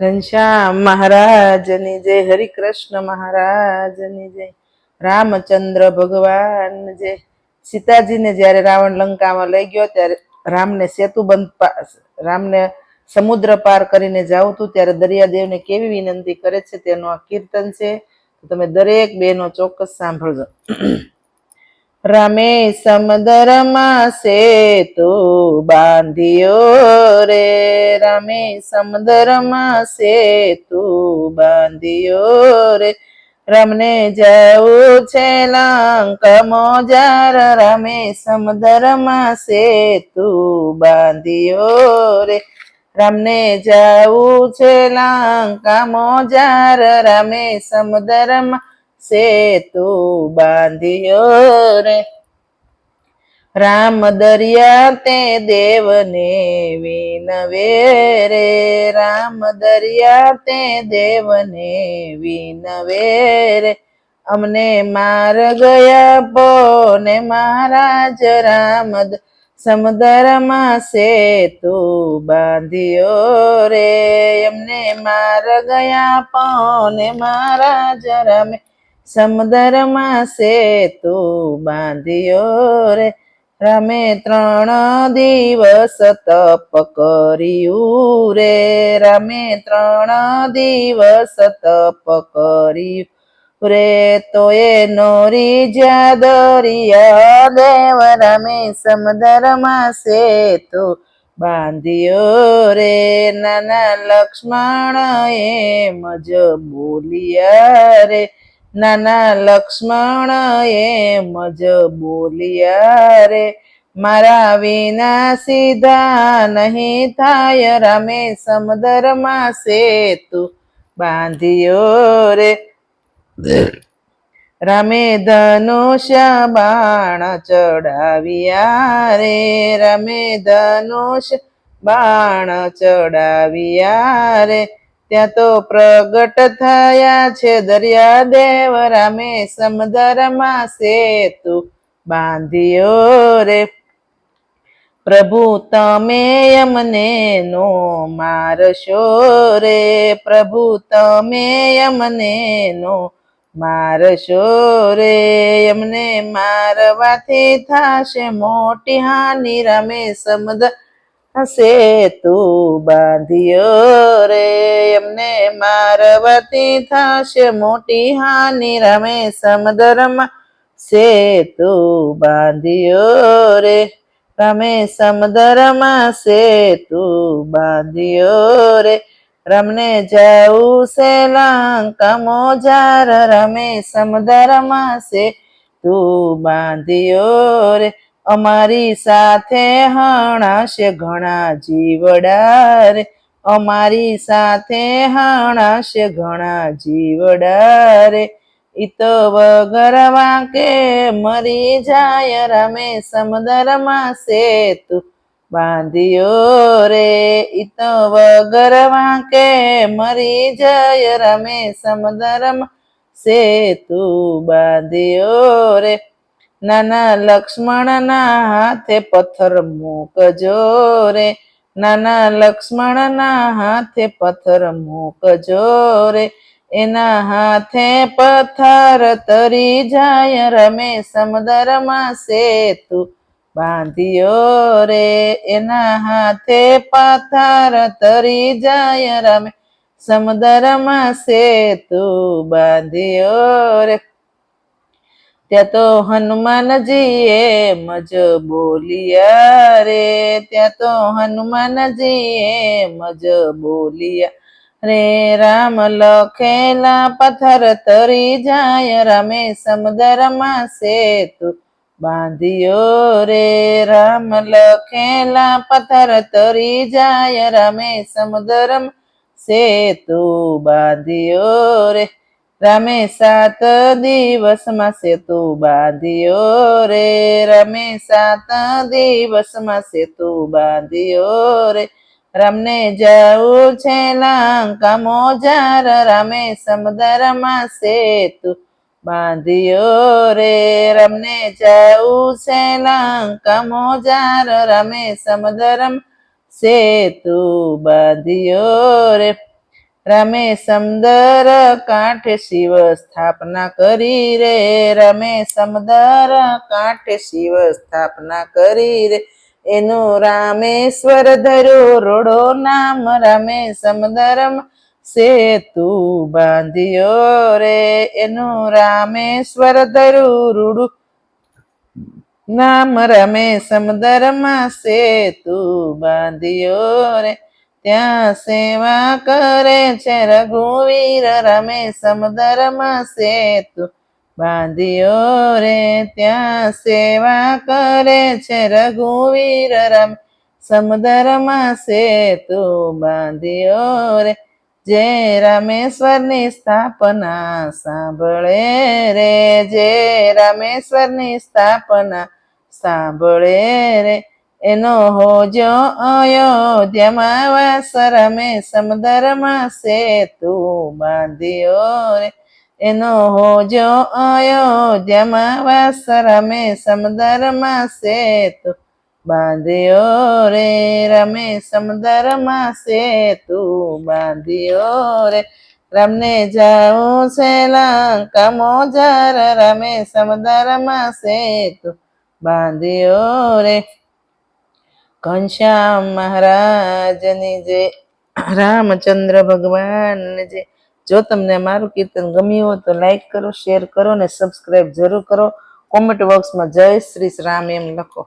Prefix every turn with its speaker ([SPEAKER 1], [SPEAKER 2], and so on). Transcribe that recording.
[SPEAKER 1] ઘનશ્યામ મહારાજની જય. હરિકૃષ્ણ મહારાજની જય. રામચંદ્ર ભગવાન જય. સીતાજીને જ્યારે રાવણ લંકામાં લઈ ગયો, ત્યારે રામને સેતુ બંધ રામને સમુદ્ર પાર કરીને જાઉં તું, ત્યારે દરિયાદેવને કેવી વિનંતી કરે છે, તેનું આ કીર્તન છે. તમે દરેક બેનો ચોક્કસ સાંભળજો. રામે સમદરમાં સેતુ બાંધ્યો રે. રામે સમદરમાં સેતુ બાંધ્યો રે. રમને જવું છે લંક મોજાર. રામે સમદરમાં સેતુ બાંધ્યો રે. રમને જવું છે લંક મોજાર. રામે સમુદ્રમાં સેતુ બાંધ્યો રે. રામ દરિયા તે દેવને વિનવે રે. રામ દરિયા તે દેવને વિનવે રે. અમને માર ગયા પોને મહારાજ રામ દ- સેતુ બાંધ્યો રે. એમને માર ગયા પોને મહારાજ રામે સમુદ્રમાં સેતુ બાંધ્યો રે. રામે ત્રણ દિવસ તપ કર્યું રે. રામે ત્રણ દિવસ તપ કર્યું રે. તો એ નોરી જાદરિયા દેવ, રામે સમુદ્રમાં સેતુ બાંધ્યો રે. નાના લક્ષ્મણ એમ જ બોલિયા રે. નાના લક્ષ્મણ એમ જ બોલિયા રે, મારા વિના સીધા નહીં થાય, રમે સમદરમાં સેતુ બાંધ્યો રે. રમે ધનુષ્ય બાણ ચડાવ્યા રે, રમે ધનુષ્ય બાણ ચડાવ્યા રે ત્યાં તો પ્રગટ થયા છે દરિયાદેવ રામે સમુદ્રમાં સેતુ બાંધ્યો રે. પ્રભુ, તમે અમને નો મારશો રે. પ્રભુ, તમે અમને નો મારશો રે. એમને મારવાથી થશે મોટી હાનિ રમે સમદ સેતુ બાંધ્યો રે એમને મારવાથી થશે મોટી હાનિ રમે સમુદ્રમાં સેતુ બાંધ્યો રે રમે સમુદ્રમાં સેતુ બાંધ્યો રે રમને જવું છે લંકા મોજાર રમે સમુદ્રમાં સેતુ બાંધ્યો રે અમારી સાથે હણાશે ઘણા જીવડારે. અમારી સાથે હણાશે ઘણા જીવડારે. રે ઈ વગર વાંકે મરી જાય રમે સમદરમાં સેતુ બાંધ્યો રે. ઈ વગર વાંકે મરી જાય રમે સમદરમાં સેતુ બાંધ્યો રે. નાના લક્ષ્મણના હાથે પથ્થર મૂકજો રે. નાના લક્ષ્મણના હાથે પથ્થર મૂકજો રે. એના હાથે પથ્થર તરી જાય, રમે સમુદ્રમાં સેતુ બાંધ્યો રે. એના હાથે પથ્થર તરી જાય, રમે સમુદ્રમાં સેતુ બાંધ્યો રે. ત્યાં તો હનુમાનજી એમ જ બોલિયા રે. ત્યાં તો હનુમાનજી એમ બોલિયા રે. રામ લખેલા પથ્થર તરી જાય, રમે સમુદ્રમાં સેતુ બાંધ્યો રે. રામ લખેલા પથ્થર તરી જાય, રમે સમુદ્રમાં સેતુ બાંધ્યો રે. રામે સાત દિવસમાં સેતુ બાંધ્યો રે રામે સાત દિવસમાં સેતુ બાંધ્યો રે રામને જવું છે લંકા મોજાર રામે સમુદ્રમાં સેતુ બાંધ્યો રે રમને જવું છે લંકા મોજાર રમે સમુદ્રમ સેતુ બાંધ્યો રે રમે સમદર કાંઠે શિવ સ્થાપના કરી રે. રમે સમદર કાંઠે શિવ સ્થાપના કરી રે. એનું રામેશ્વર ધર્યો રોડો નામ રમે સમદરમ. સેતુ બાંધ્યો રે. એનું રામેશ્વર ધર્યું રૂડું નામ રમે સમદરમાં. સેતુ બાંધ્યો રે. ત્યાં સેવા કરે છે રઘુવીર, રમે સમદરમાં સેતુ. બાંધ્યો રે, ત્યાં સેવા કરે છે રઘુવીર, રમે સમુદરમાં સેતુ. બાંધ્યો રે, જે રામેશ્વરની સ્થાપના સાંભળે રે, જે રામેશ્વરની સ્થાપના સાંભળે રે. એનો હોજો અયોધ્યામાં વાસ રમે સમુદરમાં સેતુ બાંધ્યો રે. એનો હોજો અયોધ્યામાં વાસ રમે સમુદરમાં સેતુ બાંધ્યો રે. રમે સમુદરમાં સેતુ બાંધ્યો રે. રમને જાઉં છે લંકા મોજર, રમે સમુદરમાં સેતુ બાંધ્યો રે. ઘનશ્યામ મહારાજની જે રામચંદ્ર ભગવાન જે, જો તમને મારું કીર્તન ગમ્યું હોય તો લાઈક કરો શેર કરો ને સબસ્ક્રાઈબ જરૂર કરો. કોમેન્ટ બોક્સમાં જય શ્રી રામ એમ લખો.